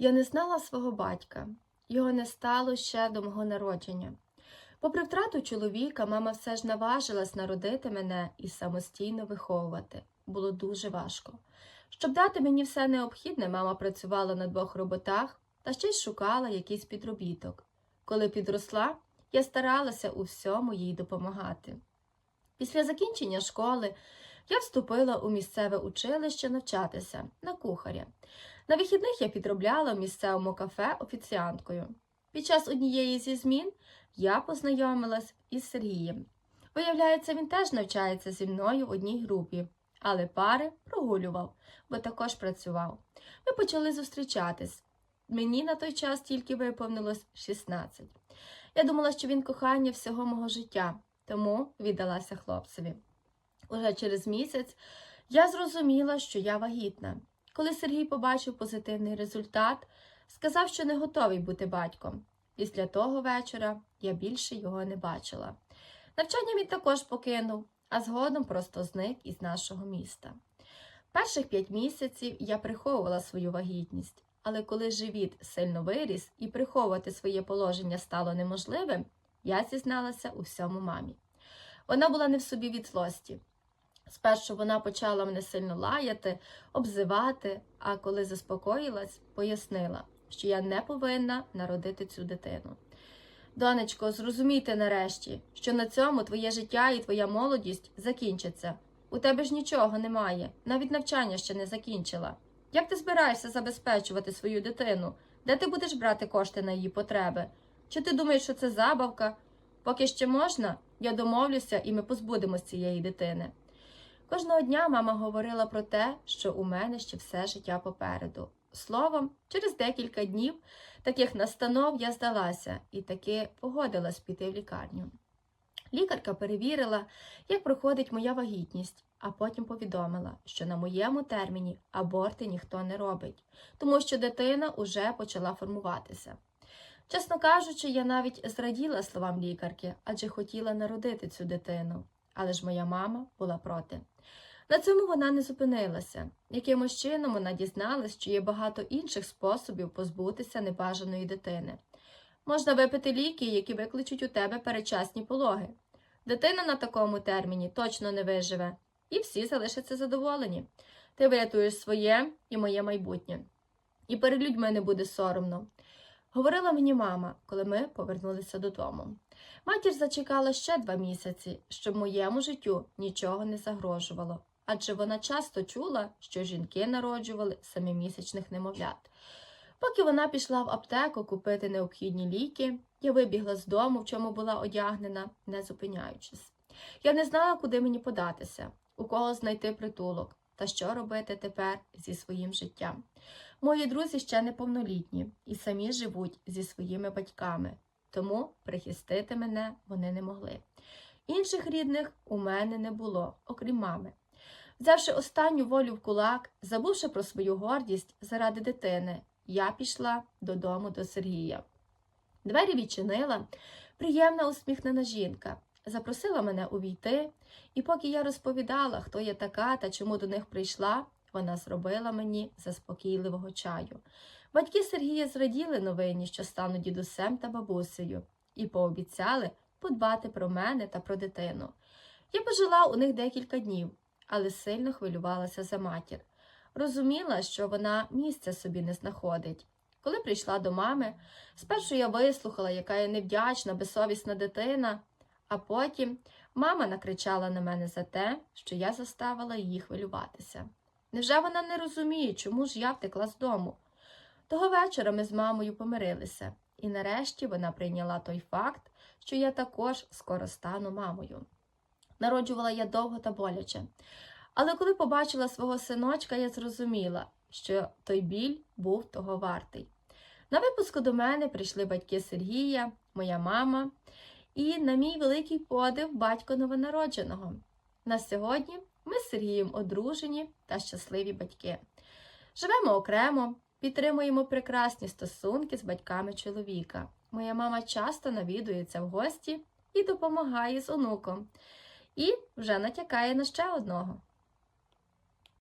Я не знала свого батька, його не стало ще до мого народження. Попри втрату чоловіка, мама все ж наважилась народити мене і самостійно виховувати. Було дуже важко. Щоб дати мені все необхідне, мама працювала на двох роботах та ще й шукала якийсь підробіток. Коли підросла, я старалася у всьому їй допомагати. Після закінчення школи я вступила у місцеве училище навчатися на кухаря. На вихідних я підробляла в місцевому кафе офіціанткою. Під час однієї зі змін я познайомилась із Сергієм. Виявляється, він теж навчається зі мною в одній групі, але пари прогулював, бо також працював. Ми почали зустрічатись. Мені на той час тільки виповнилось 16. Я думала, що він кохання всього мого життя, тому віддалася хлопцеві. Уже через місяць я зрозуміла, що я вагітна. Коли Сергій побачив позитивний результат, сказав, що не готовий бути батьком. Після того вечора я більше його не бачила. Навчання він також покинув, а згодом просто зник із нашого міста. Перших п'ять місяців я приховувала свою вагітність, але коли живіт сильно виріс і приховувати своє положення стало неможливим, я зізналася у всьому мамі. Вона була не в собі від злості. Спершу вона почала мене сильно лаяти, обзивати, а коли заспокоїлась, пояснила, що я не повинна народити цю дитину. Донечко, зрозумійте нарешті, що на цьому твоє життя і твоя молодість закінчаться. У тебе ж нічого немає, навіть навчання ще не закінчила. Як ти збираєшся забезпечувати свою дитину? Де ти будеш брати кошти на її потреби? Чи ти думаєш, що це забавка? Поки ще можна, я домовлюся і ми позбудемось цієї дитини. Кожного дня мама говорила про те, що у мене ще все життя попереду. Словом, через декілька днів таких настанов я здалася і таки погодилась піти в лікарню. Лікарка перевірила, як проходить моя вагітність, а потім повідомила, що на моєму терміні аборти ніхто не робить, тому що дитина уже почала формуватися. Чесно кажучи, я навіть зраділа словам лікарки, адже хотіла народити цю дитину, але ж моя мама була проти. На цьому вона не зупинилася. Якимось чином вона дізналась, що є багато інших способів позбутися небажаної дитини. Можна випити ліки, які викличуть у тебе передчасні пологи. Дитина на такому терміні точно не виживе, і всі залишаться задоволені. Ти врятуєш своє і моє майбутнє. І перед людьми не буде соромно. Говорила мені мама, коли ми повернулися додому. Матір зачекала ще два місяці, щоб моєму життю нічого не загрожувало, адже вона часто чула, що жінки народжували самімісячних немовлят. Поки вона пішла в аптеку купити необхідні ліки, я вибігла з дому, в чому була одягнена, не зупиняючись. Я не знала, куди мені податися, у кого знайти притулок та що робити тепер зі своїм життям. Мої друзі ще неповнолітні і самі живуть зі своїми батьками, тому прихистити мене вони не могли. Інших рідних у мене не було, окрім мами. Взявши останню волю в кулак, забувши про свою гордість заради дитини, я пішла додому до Сергія. Двері відчинила приємна усміхнена жінка, запросила мене увійти, і поки я розповідала, хто я така та чому до них прийшла, вона зробила мені заспокійливого чаю. Батьки Сергія зраділи новині, що стану дідусем та бабусею, і пообіцяли подбати про мене та про дитину. Я пожила у них декілька днів, але сильно хвилювалася за матір. Розуміла, що вона місця собі не знаходить. Коли прийшла до мами, спершу я вислухала, яка я невдячна, безсовісна дитина, а потім мама накричала на мене за те, що я заставила її хвилюватися. Невже вона не розуміє, чому ж я втекла з дому? Того вечора ми з мамою помирилися, і нарешті вона прийняла той факт, що я також скоро стану мамою. Народжувала я довго та боляче. Але коли побачила свого синочка, я зрозуміла, що той біль був того вартий. На випуску до мене прийшли батьки Сергія, моя мама і, на мій великий подив, батько новонародженого. На сьогодні ми з Сергієм одружені та щасливі батьки. Живемо окремо, підтримуємо прекрасні стосунки з батьками чоловіка. Моя мама часто навідується в гості і допомагає з онуком, і вже натякає на ще одного.